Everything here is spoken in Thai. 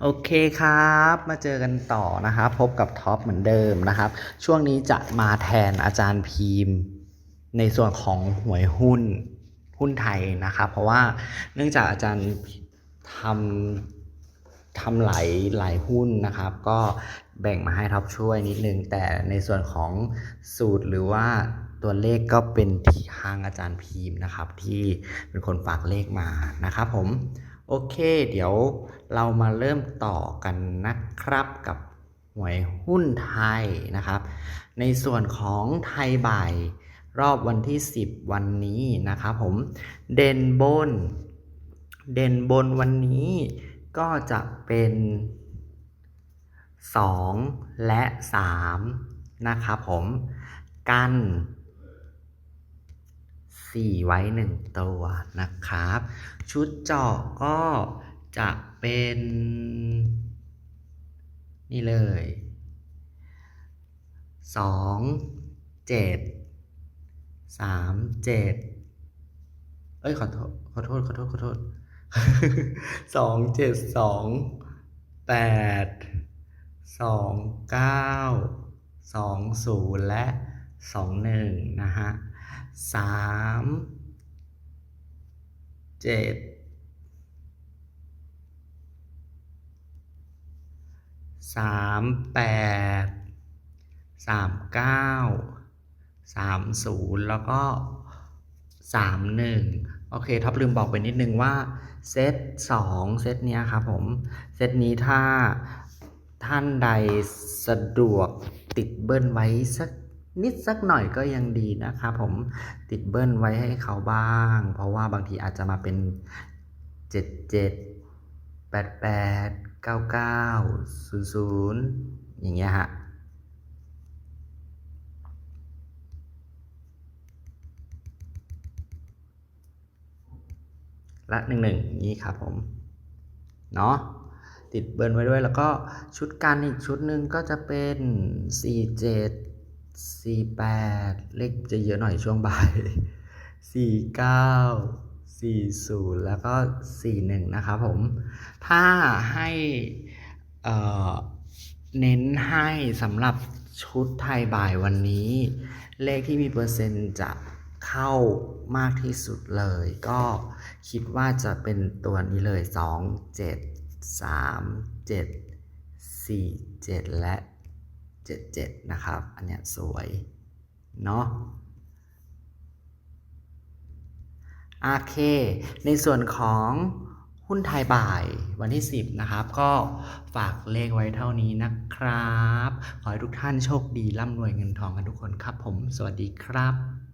โอเคครับ มาเจอกันต่อนะครับ พบกับท็อปเหมือนเดิมนะครับ ช่วงนี้จะมาแทนอาจารย์พีมในส่วนของหวยหุ้นหุ้นไทยนะครับ เพราะว่าเนื่องจากอาจารย์ทำทำหลายหลายหุ้นนะครับ ก็แบ่งมาให้ท็อปช่วยนิดนึง แต่ในส่วนของสูตรหรือว่าตัวเลขก็เป็นที่ทางอาจารย์พีมนะครับ ที่เป็นคนฝากเลขมานะครับผม โอเค เดี๋ยวเรามาเริ่มต่อกันนะครับกับหวยหุ้นไทยนะครับ ในส่วนของไทยบ่ายรอบวันที่ 10 วันนี้นะครับผมเด่นบน เด่นบนวันนี้ก็จะเป็น 2 และ 3 นะครับผมกัน 4 ไว้ 1 ตัวนะครับ ชุดเจาะก็จะเป็น นี่เลย 2 7 3 7 เอ้ยขอโทษขอโทษขอโทษขอโทษสองเจ็ดสองแปดสองเก้าสองศูนย์และสองหนึ่งนะฮะ สามเจ็ดสามแปดสามเก้าสามศูนย์แล้วก็สามหนึ่งโอเคท็อปลืมบอกไปนิดนึงว่าเซตสองเซตเนี้ยครับผมเซตนี้ถ้าท่านใดสะดวกติดเบิ้ลไว้สัก นิดสักหน่อยก็ยังดีนะครับผมติดเบิ้ลไว้ให้เขาบ้าง เพราะว่าบางทีอาจจะมาเป็น 77 88 99 00 อย่างเงี้ยฮะละหนึ่งหนึ่งนี้ครับผม เนาะติดเบิร์นไว้ด้วยแล้วก็ชุดกันอีกชุดหนึ่งก็จะเป็น 47 48เลขจะเยอะหน่อยช่วงบ่าย49 40แล้วก็41นะครับผม ถ้าให้เเน้นให้สำหรับชุดไทยบ่ายวันนี้ เลขที่มีเปอร์เซ็นต์จะเข้ามากที่สุดเลย ก็คิดว่าจะเป็นตัวนี้เลย 2 7 3 7 4 7 และ 77 นะครับ อันเนี้ยสวยเนาะโอเค ในส่วนของหุ้นไทยบ่ายวันที่ 10 นะครับ ก็ฝากเลขไว้เท่านี้นะครับ ขอให้ทุกท่านโชคดีร่ำรวยเงินทองกันทุกคนครับผม สวัสดีครับ